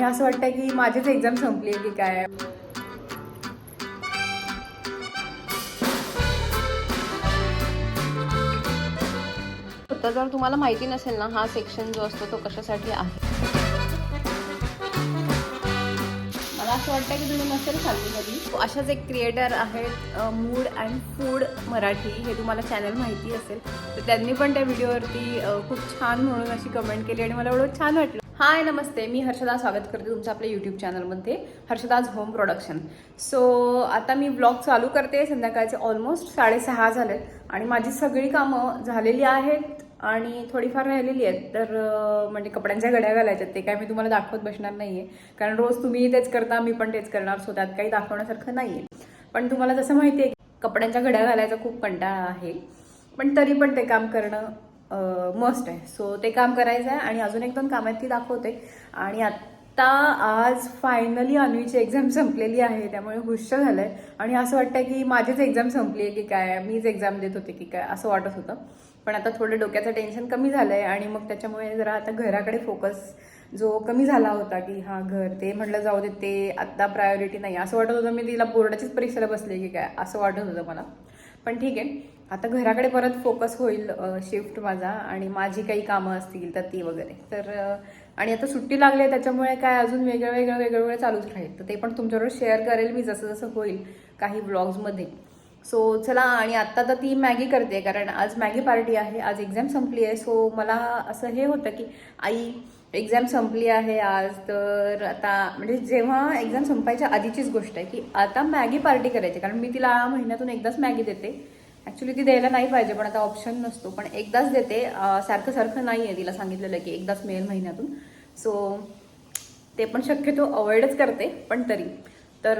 आणि असं वाटतं की माझीच एक्झाम संपली आहे की काय. तर जर तुम्हाला माहिती नसेल ना हा सेक्शन जो असतो तो कशासाठी आहे? मला असं वाटतं की तुम्ही नसेल खाल्ली कधी. अशाच एक क्रिएटर आहेत मूड अँड फूड मराठी हे तुम्हाला चॅनल माहिती असेल. तर त्यांनी पण त्या व्हिडिओवरती खूप छान म्हणून अशी कमेंट केली आणि मला एवढं छान वाटलं. हाय नमस्ते. मी हर्षदा स्वागत करते तुमचं आपल्या यूट्यूब चॅनलमध्ये हर्षदाज होम प्रोडक्शन सो आता मी ब्लॉग चालू करते. संध्याकाळचे ऑलमोस्ट साडेसहा झालेत आणि माझी सगळी कामं झालेली आहेत आणि थोडीफार राहिलेली आहेत. तर म्हणजे कपड्यांच्या घड्या घालायच्यात ते काय मी तुम्हाला दाखवत बसणार नाहीये. कारण रोज तुम्ही तेच करता मी पण तेच करणार. सो त्यात काही दाखवण्यासारखं नाही आहे पण तुम्हाला जसं माहिती आहे कपड्यांच्या घड्या घालायचा खूप कंटाळा आहे. पण तरी पण ते काम करणं मस्ट आहे. सो ते काम करायचं आहे आणि अजून एक दोन काम आहेत ती दाखवते. आणि आत्ता आज फायनली अन्वीची एक्झाम संपलेली आहे त्यामुळे हुश्य आहे आणि असं वाटतं की माझीच एक्झाम संपली आहे की काय मीच एक्झाम देत होते की काय असं वाटत होतं. पण आता थोडं डोक्याचं टेन्शन कमी झालं आहे आणि मग त्याच्यामुळे जरा आता घराकडे फोकस जो कमी झाला होता की हां घर ते म्हटलं जाऊ दे ते आत्ता प्रायोरिटी नाही. असं वाटत होतं मी तिला बोर्डाचीच परीक्षेला बसले की काय असं वाटत होतं मला. पण ठीक आहे. आता घराकडे परत फोकस होईल शिफ्ट माझा आणि माझी काही कामं असतील तर ती वगैरे. तर आणि आता सुट्टी लागली आहे त्याच्यामुळे काय अजून वेगळं वेगळं वेगळं वेगळं चालूच राहील. तर ते पण तुमच्याबरोबर शेअर करेल मी जसं जसं होईल काही ब्लॉग्समध्ये सो चला आणि आत्ता तर ती मॅगी करते कारण आज मॅगी पार्टी आहे आज एक्झाम संपली आहे. सो मला असं हे होतं की आई एक्झाम संपली आहे आज तर आता म्हणजे जेव्हा एक्झाम संपायच्या आधीचीच गोष्ट आहे की आता मॅगी पार्टी करायची कारण मी तिला महिन्यातून एकदाच मॅगी देते. ॲक्च्युली ती द्यायला नाही पाहिजे पण आता ऑप्शन नसतो. पण एकदाच देते. सारखं सारखं नाही आहे तिला सांगितलेलं की एकदाच मिळेल महिन्यातून. सो ते पण शक्यतो अवॉइडच करते पण तरी. तर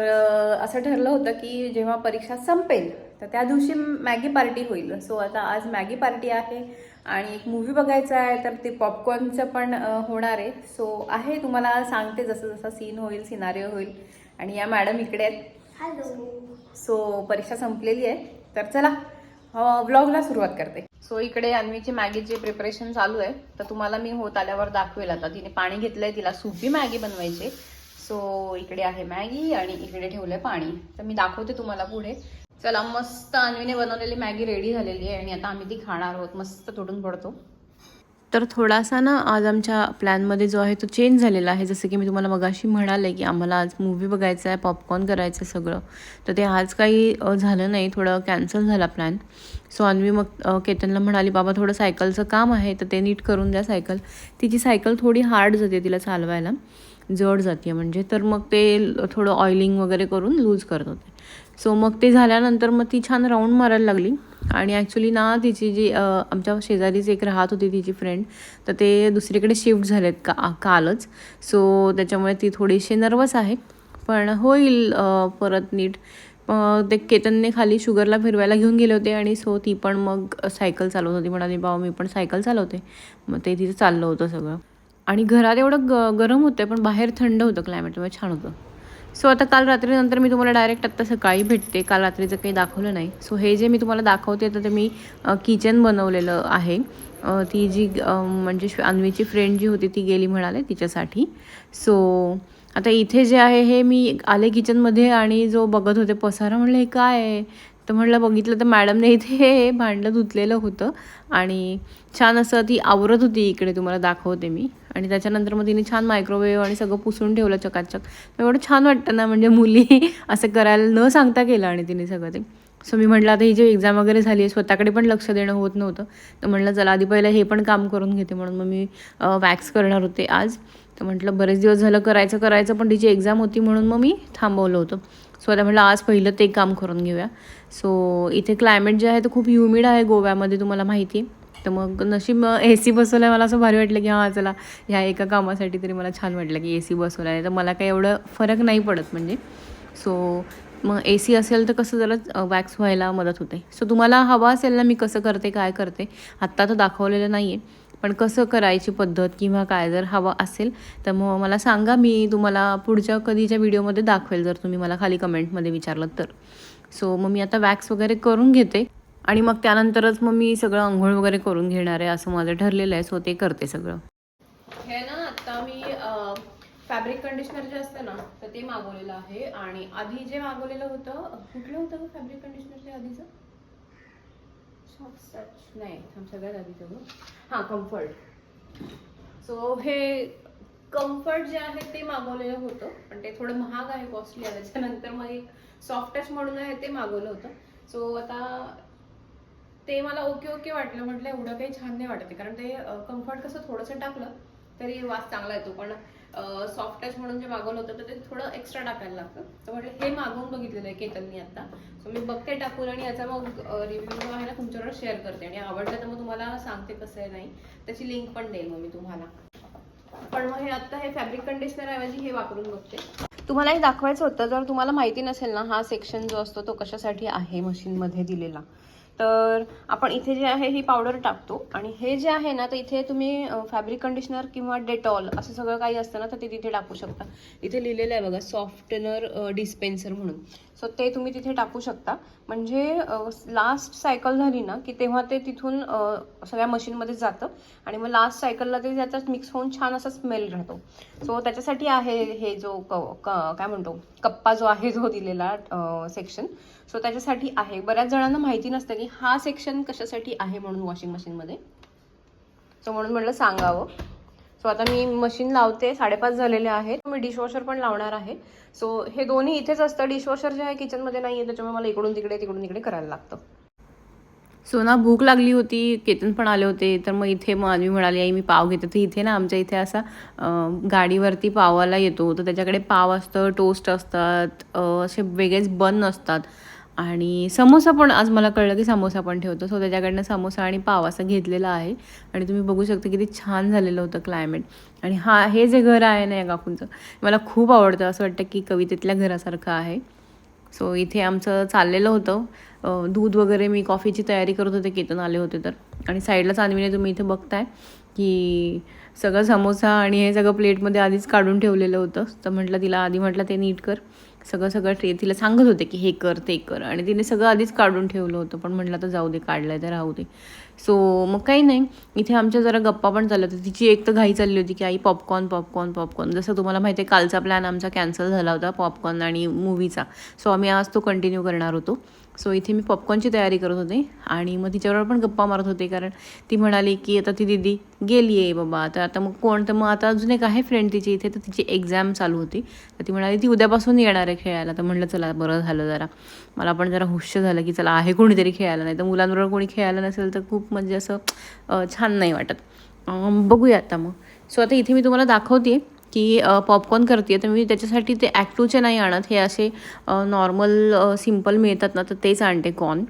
असं ठरलं होतं की जेव्हा परीक्षा संपेल तर त्या दिवशी मॅगी पार्टी होईल. सो आता आज मॅगी पार्टी आहे आणि एक मूवी बघायचा आहे तर ते पॉपकॉर्नचं पण होणार आहे. सो आहे तुम्हाला सांगते जसं जसं सीन होईल सिनारिओ होईल. आणि या मॅडम इकडे आहेत. सो परीक्षा संपलेली आहे. तर चला व्लॉगला सुरुवात करते. सो इकडे अन्वीची मॅगीची प्रिपरेशन चालू आहे तर तुम्हाला मी होत आल्यावर दाखवेल आता. तिने पाणी घेतलंय तिला सुपी मॅगी बनवायची सो इकडे आहे मॅगी आणि इकडे ठेवलंय पाणी. तर मी दाखवते तुम्हाला पुढे. चला मस्त अन्वीने बनवलेली मॅगी रेडी झालेली आहे आणि आता आम्ही ती खाणार आहोत. मस्त तोडून पडतो. तर थोडासा ना आज आमच्या प्लॅनमध्ये जो आहे तो चेंज झालेला आहे. जसं की मी तुम्हाला मगाशी म्हणाले की आम्हाला आज मूवी बघायचं आहे पॉपकॉर्न करायचं आहे सगळं. तर ते आज काही झालं नाही. थोडं कॅन्सल झाला प्लॅन सो अन्वी मग केतनला म्हणाली बाबा थोडं सायकलचं काम आहे तर ते नीट करून द्या सायकल. तिची सायकल थोडी हार्ड जाते तिला चालवायला. जड जाते म्हणजे. तर मग ते थोडं ऑइलिंग वगैरे करून लूज करत होते. सो मग ते झाल्यानंतर मग ती छान राऊंड मारायला लागली. आणि ॲक्च्युली ना तिची जी आमच्या शेजारीच एक राहत होती तिची फ्रेंड तर ते दुसरीकडे शिफ्ट झालेत का कालच. सो त्याच्यामुळे ती थोडीशी नर्वस आहे. पण होईल परत नीट. ते केतनने खाली शुगरला फिरवायला घेऊन गेले होते आणि सो ती पण मग सायकल चालवत होती. म्हणाली बाबा मी पण सायकल चालवते. मग ते तिचं चाललं होतं सगळं. आणि घरात एवढं ग गरम होतं पण बाहेर थंड होतं क्लायमेट छान होतं. सो आता काल रात्रीनंतर मी तुम्हाला डायरेक्ट आत्ता सकाळी भेटते. काल रात्रीचं काही दाखवलं नाही. सो हे जे मी तुम्हाला दाखवते तर ते मी किचन बनवलेलं आहे. ती जी म्हणजे अन्वीची फ्रेंड जी होती ती गेली म्हणाले तिच्यासाठी. सो आता इथे जे आहे हे मी आले किचनमध्ये आणि जो बघत होते पसारा म्हणलं हे काय आहे? तर म्हटलं बघितलं तर मॅडमने इथे हे भांडं धुतलेलं होतं आणि छान असं ती आवरत होती इकडे तुम्हाला दाखवते मी. आणि त्याच्यानंतर मग तिने छान मायक्रोवेव्ह आणि सगळं पुसून ठेवलं चकाचक. एवढं छान वाटतं ना म्हणजे मुली असं करायला न सांगता केलं आणि तिने सगळं ते. सो मी म्हटलं आता ही जी एक्झाम वगैरे झाली आहे स्वतःकडे पण लक्ष देणं होत नव्हतं. तर म्हटलं चला आधी पहिलं हे पण काम करून घेते म्हणून मग मी वॅक्स करणार होते आज. तर म्हटलं बरेच दिवस झालं करायचं करायचं पण तिची एक्झाम होती म्हणून मग मी थांबवलं होतं. सो आता म्हटलं आज पहिलं ते काम करून घेऊया. सो इथे क्लायमेट जे आहे ते खूप ह्युमिड आहे गोव्यामध्ये तुम्हाला माहिती आहे. तर मग नशीब ए सी बसवलं आहे मला असं भारी वाटलं की हां चला ह्या एका कामासाठी तरी मला छान वाटलं की ए सी बसवला आहे तर मला काही एवढं फरक नाही पडत म्हणजे. सो मग ए सी असेल तर कसं जरा वॅक्स व्हायला मदत होते. सो तुम्हाला हवा असेल ना मी कसं करते काय करते आत्ता तर दाखवलेलं नाही आहे पण कसं करायची पद्धत किंवा काय जर हवं असेल तर मग मला सांगा. मी तुम्हाला पुढच्या कधीच्या व्हिडिओमध्ये दाखवेल जर तुम्ही मला खाली कमेंटमध्ये विचारलं तर. सो मग मी आता वॅक्स वगैरे करून घेते आणि मग त्यानंतरच मग मी सगळं आंघोळ वगैरे करून घेणार आहे असं माझं ठरलेलं आहे. सो ते करते सगळं. हे ना आता मी फॅब्रिक कंडिशनर जे असतं ना तर ते मागवलेलं आहे. आणि आधी जे मागवलेलं होतं कुठलं होतं फॅब्रिक कंडिशनर आधीचं? सच नाही थांब सगळ्यात आधी गं हां कम्फर्ट सो हे कम्फर्ट जे आहे ते मागवलेलं होतं पण ते थोडं महाग आहे कॉस्टली आहे. त्याच्यानंतर मग एक सॉफ्ट टच म्हणून आहे ते मागवलं होतं. सो आता ते मला ओके ओके वाटलं. म्हटलं एवढं काही छान नाही वाटत कारण ते कम्फर्ट कसं थोडंसं टाकलं तरी वास चांगला येतो. पण सॉफ्ट टच म्हणून जे मागवलं होतं तर ते थोडं एक्स्ट्रा टाकायला लागतं. तर म्हटलं हे मागवून बघितलेलं आहे केतननी आता. सो मी बघते टाकून आणि याचा मग रिव्ह्यू जो आहे ना तुमच्याबरोबर शेअर करते. आणि आवडलं तर मग तुम्हाला सांगते कसं आहे नाही. त्याची लिंक पण देईल मग मी तुम्हाला. पण मग हे आता हे फॅब्रिक कंडिशनर ऐवजी हे वापरून बघते. तुम्हाला हे दाखवायचं होतं. जर तुम्हाला माहिती नसेल ना हा सेक्शन जो असतो तो कशासाठी आहे मशीनमध्ये दिलेला? तर आपण इथे जे आहे ही पावडर टाकतो. आणि हे जे आहे ना तर इथे तुम्ही फॅब्रिक कंडिशनर किंवा डेटॉल असं सगळं काही असतं ना तर ते तिथे टाकू शकता. इथे लिहिलेलं आहे बघा सॉफ्टनर डिस्पेन्सर म्हणून. सो ते तुम्ही तिथे टाकू शकता. म्हणजे लास्ट सायकल झाली ना की तेव्हा ते तिथून सगळ्या मशीनमध्ये जातं. आणि मग लास्ट सायकलला ते त्याचा मिक्स होऊन छान असा स्मेल राहतो. सो त्याच्यासाठी आहे हे जो क- काय म्हणतो कप्पा जो आहे जो दिलेला सेक्शन सो त्याच्यासाठी आहे. बऱ्याच जणांना माहिती नसतं की हा सेक्शन कशासाठी आहे म्हणून वॉशिंग मशीनमध्ये सो म्हणून म्हटलं सांगावं. सो आता मी मशीन लावते. साडेपाच झालेले आहेत. मी डिशवॉशर पण लावणार आहे. सो हे दोन्ही इथेच असतं. डिशवॉशर जे आहे किचनमध्ये नाही आहे त्याच्यामुळे मला इकडून तिकडे तिकडून तिकडे करायला लागतं. सो ना भूक लागली होती. केतन पण आले होते. तर मग इथे मग आम्ही म्हणाली आई मी पाव घेते. तर इथे ना आमच्या इथे असा गाडीवरती पावाला येतो. तर त्याच्याकडे पाव असतं टोस्ट असतात असे वेगळेच बन असतात. आणि समोसा पण आज मला कळलं की समोसा पण ठेवतो. सो त्याच्याकडनं समोसा आणि पाव असं घेतलेला आहे. आणि तुम्ही बघू शकता किती छान झालेलं होतं क्लायमेट आणि हा हे जे घर आहे ना या काकूंचं मला खूप आवडतं. असं वाटतं की कवितेतल्या घरासारखं आहे. सो इथे आमचं चाललेलं होतं. दूध वगैरे मी कॉफीची तयारी करत होते केतन आले होते तर. आणि साईडला चांदवीने तुम्ही इथे बघताय की सगळं समोसा आणि हे सगळं प्लेटमध्ये आधीच काढून ठेवलेलं होतं. तर म्हटलं तिला आधी म्हटलं ते नीट कर. सगळं सगळं ट्रे तिला सांगत होते की हे कर ते कर. आणि तिने सगळं आधीच काढून ठेवलं होतं. पण म्हटलं तर जाऊ दे काढलं आहे तर राहू दे. सो मग काही नाही. इथे आमच्या जरा गप्पा पण चालल्या होत्या. तिची एक तर घाई चालली होती की आई पॉपकॉर्न पॉपकॉर्न पॉपकॉर्न जसं तुम्हाला माहिती आहे कालचा प्लॅन आमचा कॅन्सल झाला होता पॉपकॉर्न आणि मूवीचा सो आम्ही आज तो कंटिन्यू करणार होतो. सो इथे मी पॉपकॉर्नची तयारी करत होते आणि मग तिच्याबरोबर पण गप्पा मारत होते कारण ती म्हणाली की आता ती दिदी गेली आहे बाबा. तर आता मग कोण? तर मग आता अजून एक आहे फ्रेंड तिची इथे तर तिची एक्झाम चालू होती. तर ती म्हणाली ती उद्यापासून येणार आहे खेळायला. तर म्हटलं चला बरं झालं जरा. मला पण जरा हुश्य झालं की चला आहे कोणीतरी खेळायला. नाही तर मुलांबरोबर कोणी खेळायला नसेल तर खूप म्हणजे असं छान नाही वाटत. बघूया आता मग. सो आता इथे मी तुम्हाला दाखवते की पॉपकॉर्न करते तर मी त्याच्यासाठी ते ॲक्टूचे नाही आणत. हे असे नॉर्मल सिंपल मिळतात ना तर तेच आणते कॉर्न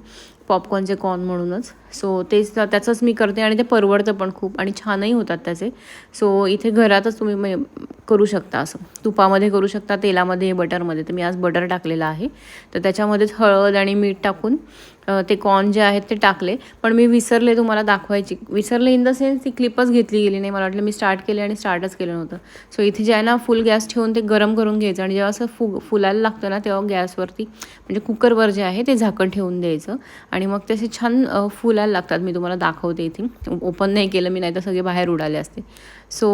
पॉपकॉर्नचे कॉर्न म्हणूनच. सो तेच त्याचंच मी करते आणि ते परवडतं पण खूप आणि छानही होतात त्याचे. सो इथे घरातच तुम्ही करू शकता असं. तुपामध्ये करू शकता तेलामध्ये बटरमध्ये तर मी आज बटर टाकलेलं आहे. तर त्याच्यामध्येच हळद आणि मीठ टाकून ते कॉर्न जे आहेत ते टाकले. पण मी विसरले तुम्हाला दाखवायची. विसरले इन द सेन्स ती क्लिपच घेतली गेली नाही. मला वाटलं मी स्टार्ट केले आणि स्टार्टच केलं नव्हतं. सो इथे जे आहे ना फुल गॅस ठेवून ते गरम करून घ्यायचं आणि जेव्हा असं फु फुलायला लागतं ना तेव्हा गॅसवरती म्हणजे कुकरवर जे आहे ते झाकण ठेवून द्यायचं. आणि मग ते असे छान फुलायला लागतात. मी तुम्हाला दाखवते इथे. ओपन नाही केलं मी नाही तर सगळे बाहेर उडाले असते. सो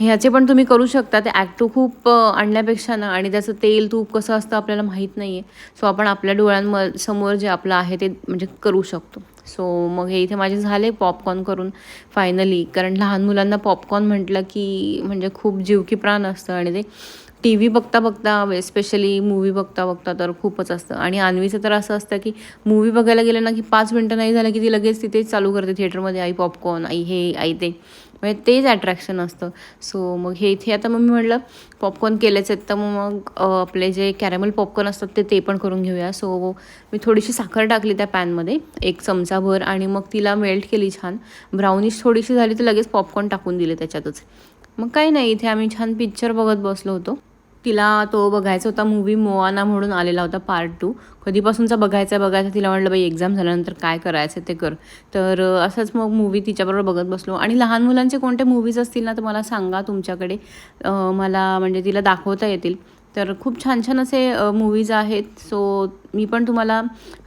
ह्याचे पण तुम्ही करू शकता. ते ॲक्टो खूप आणण्यापेक्षा ना आणि त्याचं तेल तूप कसं असतं आपल्याला माहीत नाही आहे सो आपण आपल्या डोळ्यांम समोर जे आपलं आहे ते म्हणजे करू शकतो. सो मग हे इथे माझे झाले पॉपकॉर्न करून फायनली कारण लहान मुलांना पॉपकॉर्न म्हटलं की म्हणजे खूप जीव की प्राण असतं आणि ते टी व्ही बघता बघता स्पेशली मूवी बघता बघता तर खूपच असतं. आणि अन्वीचं तर असं असतं की मूवी बघायला गेलं ना की पाच मिनटं नाही झालं की ती लगेच तिथेच चालू करते थिएटरमध्ये आई पॉपकॉर्न आई हे आई ते. म्हणजे तेच अट्रॅक्शन असतं. सो मग हे इथे आता मग मी म्हटलं पॉपकॉर्न केलेच आहेत तर मग आपले जे कॅरेमल पॉपकॉर्न असतात ते ते पण करून घेऊया. सो मी थोडीशी साखर टाकली त्या पॅनमध्ये एक चमचाभर आणि मग तिला मेल्ट केली छान. ब्राउनिश थोडीशी झाली तर लगेच पॉपकॉर्न टाकून दिले त्याच्यातच. मग काही नाही इथे आम्ही छान पिक्चर बघत बसलो होतो. तिला तो बघायचा होता मूवी मोआना म्हणून आलेला होता पार्ट टू कधीपासूनचा बघायचा बघायचा तिला म्हटलं बाई एक्झाम झाल्यानंतर काय करायचं ते कर. तर असंच मग मूवी तिच्याबरोबर बघत बसलो. आणि लहान मुलांचे कोणते मूवीज असतील ना तर मला सांगा तुमच्याकडे. मला म्हणजे तिला दाखवता येतील. तर खूप छान छान असे मूवीज आहेत. सो मी पण तुम्हाला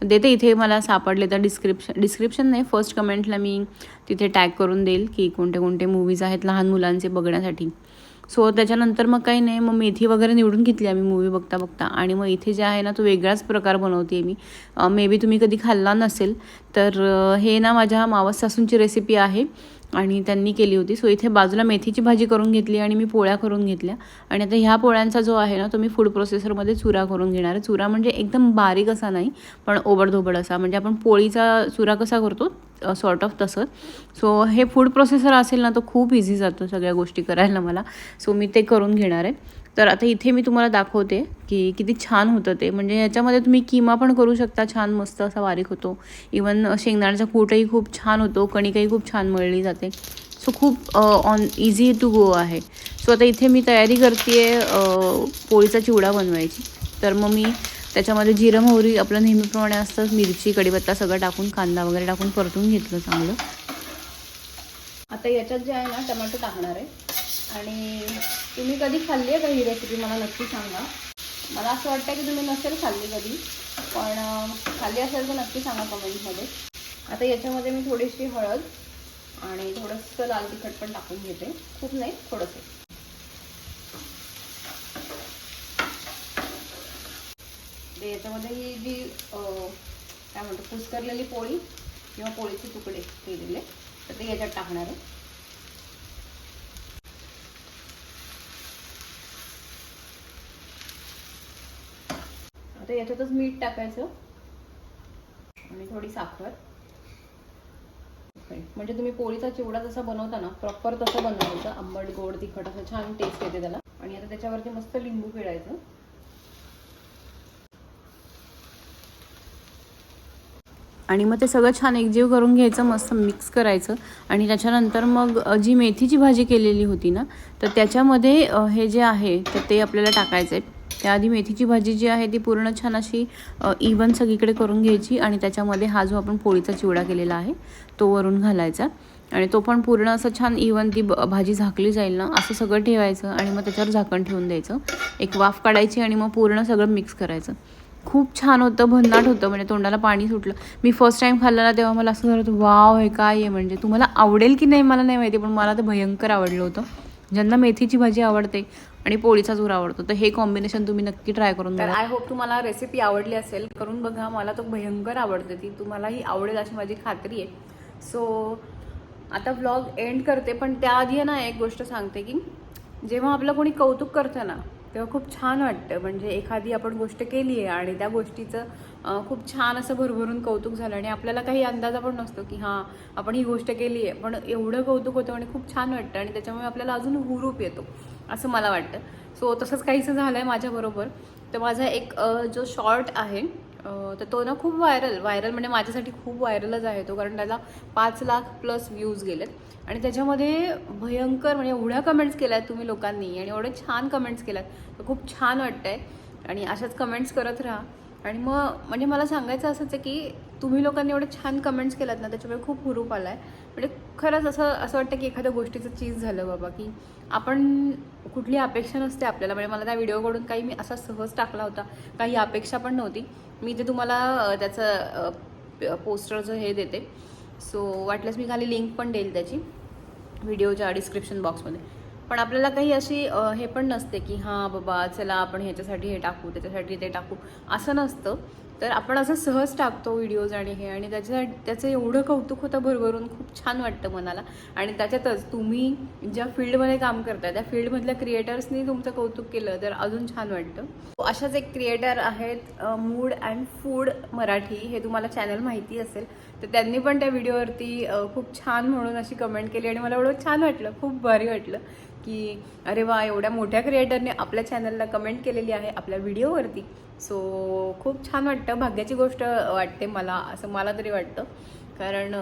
देते. इथे मला सापडले तर डिस्क्रिप्शन डिस्क्रिप्शन नाही फर्स्ट कमेंटला मी तिथे टॅग करून देईल की कोणते कोणते मूवीज आहेत लहान मुलांचे बघण्यासाठी. सो त्याच्यानंतर मग काही नाही मग मेथी वगैरे निवडून घेतली आम्ही मूवी बघता बघता. आणि मग इथे जे आहे ना तो वेगळाच प्रकार बनवते मी. मे बी तुम्ही कधी खाल्ला नसेल तर हे ना माझ्या मावस सासूंची रेसिपी आहे. आणि त्यांनी केली होती. सो इथे बाजूला मेथीची भाजी करून घेतली आणि मी पोळ्या करून घेतल्या. आणि आता ह्या पोळ्यांचा जो आहे ना तो मी फूड प्रोसेसरमध्ये चुरा करून घेणार आहे. चुरा म्हणजे एकदम बारीक असा नाही पण ओबडधोबड असा. म्हणजे आपण पोळीचा चुरा कसा करतो सॉर्ट ऑफ तसं. सो हे फूड प्रोसेसर असेल ना तो खूप इझी जातो सगळ्या गोष्टी करायला मला. सो मी ते करून घेणार आहे. तर आता इथे मी तुम्हाला दाखवते की किती छान होतं ते. म्हणजे याच्यामध्ये तुम्ही किमा पण करू शकता छान मस्त असा बारीक होतो. इवन शेंगदाण्याचा कूटही खूप छान होतो कणिकही खूप छान मळली जाते. सो खूप ऑन इझी टू गो आहे. सो आता इथे मी तयारी करते आहे पोळीचा चिवडा बनवायची. तर मग मी त्याच्यामध्ये जिरं मोहरी आपलं नेहमीप्रमाणे असतं. मिरची कढीपत्ता सगळं टाकून कांदा वगैरे टाकून परतून घेतलं चांगलं. आता याच्यात जे आहे ना टमाटो टाकणार आहे. आणि तुम्ही कधी खाल्ली आहे का ही रेसिपी मला नक्की सांगा. मला असं वाटतं की तुम्ही नसेल खाल्ली कधी पण खाल्ली असेल तर नक्की सांगा कमेंटमध्ये. आता याच्यामध्ये मी थोडीशी हळद आणि थोडंसं लाल तिखट पण टाकून घेते. खूप नाही थोडंसं. ते याच्यामध्ये ही जी काय म्हणतो कुस्करलेली पोळी किंवा पोळीचे तुकडे केलेले तर ते याच्यात टाकणार आहे. आता याच्यातच मीठ टाकायचं आणि थोडी साखर. म्हणजे तुम्ही पोळीचा चिवडा जसा बनवता ना प्रॉपर तसं बनवायचं. आंबट गोड तिखट असं छान टेस्ट येते त्याला. आणि आता त्याच्यावरती मस्त लिंबू पिळायचं. आणि मग ते सगळं छान एकजीव करून घ्यायचं मस्त मिक्स करायचं. आणि त्याच्यानंतर मग जी मेथीची भाजी केलेली होती ना तर त्याच्यामध्ये हे जे आहे तर ते आपल्याला टाकायचं आहे त्याआधी मेथीची भाजी जी आहे ती पूर्ण छान अशी इवन सगळीकडे करून घ्यायची आणि त्याच्यामध्ये हा जो आपण पोळीचा चिवडा केलेला आहे तो वरून घालायचा. आणि तो पण पूर्ण असं छान इवन ती ब- भाजी झाकली जाईल ना असं सगळं ठेवायचं आणि मग त्याच्यावर झाकण ठेवून द्यायचं. एक वाफ काढायची आणि मग पूर्ण सगळं मिक्स करायचं. खूप छान होतं भन्नाट होतं. म्हणजे तोंडाला पाणी सुटलं. मी फर्स्ट टाईम खाल्लं ना तेव्हा मला असं झालं होतं वाव हे काय आहे? म्हणजे तुम्हाला आवडेल की नाही मला नाही माहिती पण मला तर भयंकर आवडलं होतं. ज्यांना मेथीची भाजी आवडते आणि पोळीचा चूर आवडतो. तर हे कॉम्बिनेशन तुम्ही नक्की ट्राय करून तर आय होप तुम्हाला रेसिपी आवडली असेल. करून बघा मला तो भयंकर आवडते ती. तुम्हालाही आवडेल अशी माझी खात्री आहे. सो आता व्लॉग एंड करते पण त्याआधी ना एक गोष्ट सांगते की जेव्हा आपलं कोणी कौतुक करतं ना तेव्हा खूप छान वाटतं. म्हणजे एखादी आपण गोष्ट केली आहे आणि त्या गोष्टीचं खूप छान असं भरभरून कौतुक झालं आणि आपल्याला काही अंदाजा पण नसतो की हां आपण ही गोष्ट केली आहे. पण एवढं कौतुक होतं आणि खूप छान वाटतं आणि त्याच्यामुळे आपल्याला अजून हुरूप येतो असं मला वाटतं. सो तसंच काहीसं झालं आहे माझ्याबरोबर. तर माझा एक जो शॉर्ट आहे तर तो ना खूप व्हायरल व्हायरल म्हणजे माझ्यासाठी खूप व्हायरलच आहे तो कारण त्याला पाच लाख प्लस व्ह्यूज गेलेत. आणि त्याच्यामध्ये भयंकर म्हणजे एवढ्या कमेंट्स केल्या आहेत तुम्ही लोकांनी आणि एवढे छान कमेंट्स केल्यात. तर खूप छान वाटतंय. आणि अशाच कमेंट्स करत राहा. आणि मग म्हणजे मला सांगायचं असंच आहे की तुम्ही लोकांनी एवढे छान कमेंट्स केल्यात ना त्याच्यामुळे खूप हुरूप आला आहे म्हणजे खरंच असं असं वाटतं की एखाद्या गोष्टीचं चीज झालं बाबा की आपण कुठली अपेक्षा नसते आपल्याला. म्हणजे मला त्या व्हिडिओकडून काही मी असा सहज टाकला होता. काही अपेक्षा पण नव्हती. मी ते तुम्हाला त्याचं पोस्टरचं हे देते. सो वाटल्यास मी खाली लिंक पण देईल त्याची व्हिडिओच्या डिस्क्रिप्शन बॉक्समध्ये. पण आपल्याला काही अशी हे पण नसते की हां बाबा चला आपण ह्याच्यासाठी हे टाकू त्याच्यासाठी ते टाकू. असं नसतं. तर आपण असं सहज टाकतो व्हिडिओज आणि हे. आणि त्याच्या त्याचं एवढं कौतुक होतं भरभरून खूप छान वाटतं मनाला. आणि त्याच्यातच तुम्ही ज्या फील्डमध्ये काम करताय त्या फील्डमधल्या क्रिएटर्सनी तुमचं कौतुक केलं तर अजून छान वाटतं. हो, अशाच एक क्रिएटर आहेत मूड अँड फूड मराठी. हे तुम्हाला चॅनल माहिती असेल. तर त्यांनी पण त्या व्हिडिओवरती खूप छान म्हणून अशी कमेंट केली. आणि मला एवढं छान वाटलं खूप भारी वाटलं की अरे वा एवढ्या मोठ्या क्रिएटरने आपल्या चॅनलला कमेंट केलेली आहे आपल्या व्हिडिओवरती सो खूप छान वाटतं. भाग्याची गोष्ट वाटते मला असं मला तरी वाटतं. कारण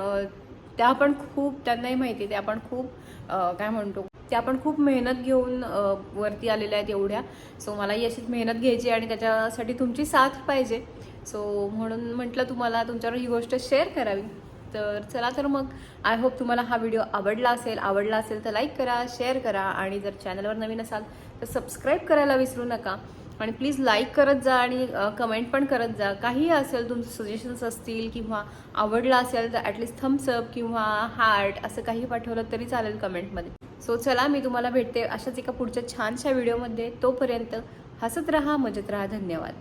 त्या आपण खूप त्यांनाही माहिती ते आपण खूप काय म्हणतो त्या आपण खूप मेहनत घेऊन वरती आलेल्या आहेत एवढ्या. सो मलाही अशीच मेहनत घ्यायची आणि त्याच्यासाठी तुमची साथ पाहिजे. सो म्हणून म्हटलं तुम्हाला तुमच्यावर ही गोष्ट शेअर करावी. तर चला तर मग आय होप तुम्हाला हा व्हिडिओ आवडला असेल आवडला असेल तर लाईक करा शेअर करा. आणि जर चॅनलवर नवीन असाल तर सबस्क्राईब करायला विसरू नका. आणि प्लीज लाईक करत जा आणि कमेंट पण करत जा. काही असेल तुमचे सजेशन्स असतील किंवा आवडला असेल तर ॲटलिस्ट थम्सअप किंवा हार्ट असं काही पाठवलं तरी चालेल कमेंटमध्ये सो चला मी तुम्हाला भेटते अशाच एका पुढच्या छानशा व्हिडिओमध्ये तोपर्यंत हसत राहा मजेत राहा. धन्यवाद.